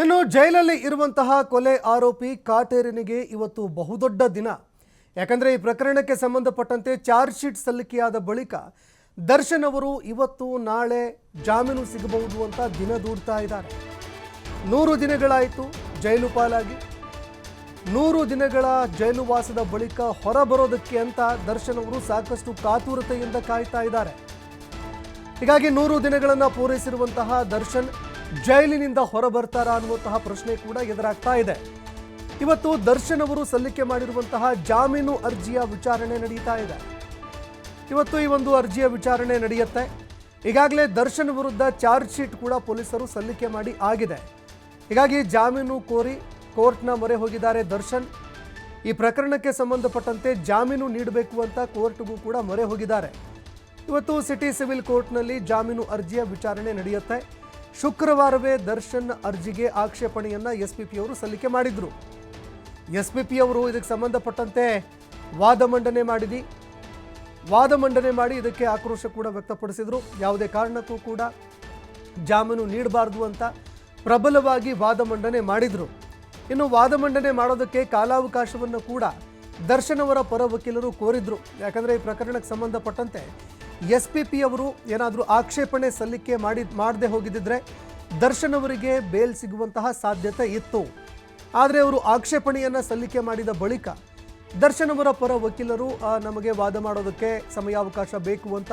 ಇನ್ನು ಜೈಲಲ್ಲಿ ಇರುವಂತಹ ಕೊಲೆ ಆರೋಪಿ ಕಾಟೇರಿನಿಗೆ ಇವತ್ತು ಬಹುದೊಡ್ಡ ದಿನ. ಯಾಕಂದ್ರೆ ಈ ಪ್ರಕರಣಕ್ಕೆ ಸಂಬಂಧಪಟ್ಟಂತೆ ಚಾರ್ಜ್ ಶೀಟ್ ಸಲ್ಲಿಕೆಯಾದ ಬಳಿಕ ದರ್ಶನ್ ಅವರು ಇವತ್ತು ನಾಳೆ ಜಾಮೀನು ಸಿಗಬಹುದು ಅಂತ ದಿನ ದೂಡ್ತಾ ಇದ್ದಾರೆ. ನೂರು ದಿನಗಳಾಯಿತು ಜೈಲು ಪಾಲಾಗಿ. ನೂರು ದಿನಗಳ ಜೈಲುವಾಸದ ಬಳಿಕ ಹೊರಬರೋದಕ್ಕೆ ಅಂತ ದರ್ಶನ್ ಅವರು ಸಾಕಷ್ಟು ಕಾತುರತೆಯಿಂದ ಕಾಯ್ತಾ ಇದ್ದಾರೆ. ಹೀಗಾಗಿ ನೂರು ದಿನಗಳನ್ನು ಪೂರೈಸಿರುವಂತಹ ದರ್ಶನ್ ಜೈಲಿನಿಂದ ಹೊರಬರ್ತಾರಾ ಅನ್ನುವಂತಹ ಪ್ರಶ್ನೆ ಕೂಡ ಎದುರಾಗ್ತಾ ಇದೆ. ಇವತ್ತು ದರ್ಶನ್ ಅವರು ಸಲ್ಲಿಕೆ ಮಾಡಿರುವಂತಹ ಜಾಮೀನು ಅರ್ಜಿಯ ವಿಚಾರಣೆ ನಡೀತಾ ಇದೆ. ಇವತ್ತು ಈ ಒಂದು ಅರ್ಜಿಯ ವಿಚಾರಣೆ ನಡೆಯುತ್ತೆ. ಈಗಾಗಲೇ ದರ್ಶನ್ ವಿರುದ್ಧ ಚಾರ್ಜ್ ಶೀಟ್ ಕೂಡ ಪೊಲೀಸರು ಸಲ್ಲಿಕೆ ಮಾಡಿ ಆಗಿದೆ. ಹೀಗಾಗಿ ಜಾಮೀನು ಕೋರಿ ಕೋರ್ಟ್ನ ಮೊರೆ ಹೋಗಿದ್ದಾರೆ ದರ್ಶನ್. ಈ ಪ್ರಕರಣಕ್ಕೆ ಸಂಬಂಧಪಟ್ಟಂತೆ ಜಾಮೀನು ನೀಡಬೇಕು ಅಂತ ಕೋರ್ಟ್ಗೂ ಕೂಡ ಮೊರೆ ಹೋಗಿದ್ದಾರೆ. ಇವತ್ತು ಸಿಟಿ ಸಿವಿಲ್ ಕೋರ್ಟ್ನಲ್ಲಿ ಜಾಮೀನು ಅರ್ಜಿಯ ವಿಚಾರಣೆ ನಡೆಯುತ್ತೆ. ಶುಕ್ರವಾರವೇ ದರ್ಶನ್ ಅರ್ಜಿಗೆ ಆಕ್ಷೇಪಣೆಯನ್ನ ಪಿ ಅವರು ಸಲ್ಲಿಕೆ ಮಾಡಿದ್ರು. ಪಿ ಅವರು ಇದಕ್ಕೆ ಸಂಬಂಧಪಟ್ಟಂತೆ ವಾದ ಮಂಡನೆ ಮಾಡಿದಿ. ವಾದ ಮಂಡನೆ ಮಾಡಿ ಇದಕ್ಕೆ ಆಕ್ರೋಶ ಕೂಡ ವ್ಯಕ್ತಪಡಿಸಿದ್ರು. ಯಾವುದೇ ಕಾರಣಕ್ಕೂ ಕೂಡ ಜಾಮೀನು ನೀಡಬಾರ್ದು ಅಂತ ಪ್ರಬಲವಾಗಿ ವಾದ ಮಂಡನೆ ಮಾಡಿದ್ರು. ಇನ್ನು ವಾದ ಮಂಡನೆ ಮಾಡೋದಕ್ಕೆ ಕಾಲಾವಕಾಶವನ್ನು ಕೂಡ ದರ್ಶನ್ ಅವರ ಪರ ವಕೀಲರು ಕೋರಿದ್ರು. ಯಾಕಂದರೆ ಈ ಪ್ರಕರಣಕ್ಕೆ ಸಂಬಂಧಪಟ್ಟಂತೆ ಎಸ್ ಪಿ ಪಿ ಅವರು ಏನಾದರೂ ಆಕ್ಷೇಪಣೆ ಸಲ್ಲಿಕೆ ಮಾಡಿ ಮಾಡದೆ ಹೋಗಿದ್ದಿದ್ರೆ ದರ್ಶನ್ ಅವರಿಗೆ ಬೇಲ್ ಸಿಗುವಂತಹ ಸಾಧ್ಯತೆ ಇತ್ತು. ಆದರೆ ಅವರು ಆಕ್ಷೇಪಣೆಯನ್ನು ಸಲ್ಲಿಕೆ ಮಾಡಿದ ಬಳಿಕ ದರ್ಶನ್ ಅವರ ಪರ ವಕೀಲರು ನಮಗೆ ವಾದ ಮಾಡೋದಕ್ಕೆ ಸಮಯಾವಕಾಶ ಬೇಕು ಅಂತ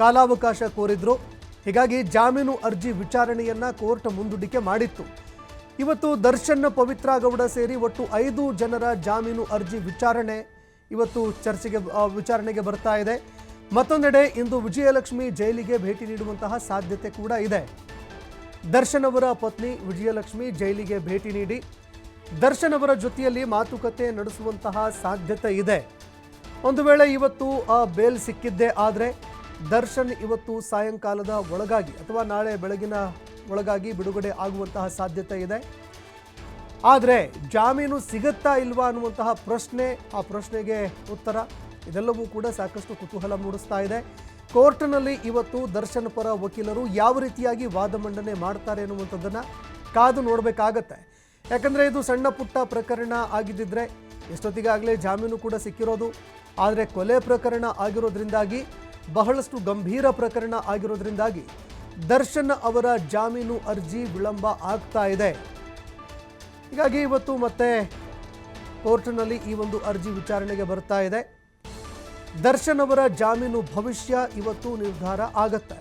ಕಾಲಾವಕಾಶ ಕೋರಿದ್ರು. ಹೀಗಾಗಿ ಜಾಮೀನು ಅರ್ಜಿ ವಿಚಾರಣೆಯನ್ನ ಕೋರ್ಟ್ ಮುಂದೂಡಿಕೆ ಮಾಡಿತ್ತು. ಇವತ್ತು ದರ್ಶನ್ ಪವಿತ್ರ ಗೌಡ ಸೇರಿ ಒಟ್ಟು ಐದು ಜನರ ಜಾಮೀನು ಅರ್ಜಿ ವಿಚಾರಣೆ ಇವತ್ತು ಚರ್ಚೆಗೆ ವಿಚಾರಣೆಗೆ ಬರ್ತಾ ಇದೆ. ಮತ್ತೊಂದೆಡೆ ಇಂದು ವಿಜಯಲಕ್ಷ್ಮಿ ಜೈಲಿಗೆ ಭೇಟಿ ನೀಡುವಂತಹ ಸಾಧ್ಯತೆ ಕೂಡ ಇದೆ. ದರ್ಶನ್ ಅವರ ಪತ್ನಿ ವಿಜಯಲಕ್ಷ್ಮಿ ಜೈಲಿಗೆ ಭೇಟಿ ನೀಡಿ ದರ್ಶನ್ ಅವರ ಜೊತೆಯಲ್ಲಿ ಮಾತುಕತೆ ನಡೆಸುವಂತಹ ಸಾಧ್ಯತೆ ಇದೆ. ಒಂದು ವೇಳೆ ಇವತ್ತು ಆ ಬೇಲ್ ಸಿಕ್ಕಿದ್ದೇ ಆದರೆ ದರ್ಶನ್ ಇವತ್ತು ಸಾಯಂಕಾಲದ ಒಳಗಾಗಿ ಅಥವಾ ನಾಳೆ ಬೆಳಗಿನ ಒಳಗಾಗಿ ಬಿಡುಗಡೆ ಆಗುವಂತಹ ಸಾಧ್ಯತೆ ಇದೆ. ಆದರೆ ಜಾಮೀನು ಸಿಗುತ್ತಾ ಇಲ್ವಾ ಅನ್ನುವಂತಹ ಪ್ರಶ್ನೆ ಆ ಪ್ರಶ್ನೆಗೆ ಉತ್ತರ ಇದೆಲ್ಲವೂ ಕೂಡ ಸಾಕಷ್ಟು ಕುತೂಹಲ ಮೂಡಿಸ್ತಾ ಇದೆ. ಕೋರ್ಟ್ನಲ್ಲಿ ಇವತ್ತು ದರ್ಶನ್ ಪರ ವಕೀಲರು ಯಾವ ರೀತಿಯಾಗಿ ವಾದ ಮಂಡನೆ ಮಾಡ್ತಾರೆ ಅನ್ನುವಂಥದ್ದನ್ನು ಕಾದು ನೋಡಬೇಕಾಗತ್ತೆ. ಯಾಕಂದರೆ ಇದು ಸಣ್ಣ ಪುಟ್ಟ ಪ್ರಕರಣ ಆಗಿದ್ದಿದ್ರೆ ಎಷ್ಟೊತ್ತಿಗಾಗಲೇ ಜಾಮೀನು ಕೂಡ ಸಿಕ್ಕಿರೋದು. ಆದರೆ ಕೊಲೆ ಪ್ರಕರಣ ಆಗಿರೋದ್ರಿಂದಾಗಿ, ಬಹಳಷ್ಟು ಗಂಭೀರ ಪ್ರಕರಣ ಆಗಿರೋದ್ರಿಂದಾಗಿ ದರ್ಶನ್ ಅವರ ಜಾಮೀನು ಅರ್ಜಿ ವಿಳಂಬ ಆಗ್ತಾ ಇದೆ. ಹೀಗಾಗಿ ಇವತ್ತು ಮತ್ತೆ ಕೋರ್ಟ್ನಲ್ಲಿ ಈ ಒಂದು ಅರ್ಜಿ ವಿಚಾರಣೆಗೆ ಬರ್ತಾ ಇದೆ. ದರ್ಶನ್ ಅವರ ಜಾಮೀನು ಭವಿಷ್ಯ ಇವತ್ತು ನಿರ್ಧಾರ ಆಗತ್ತೆ.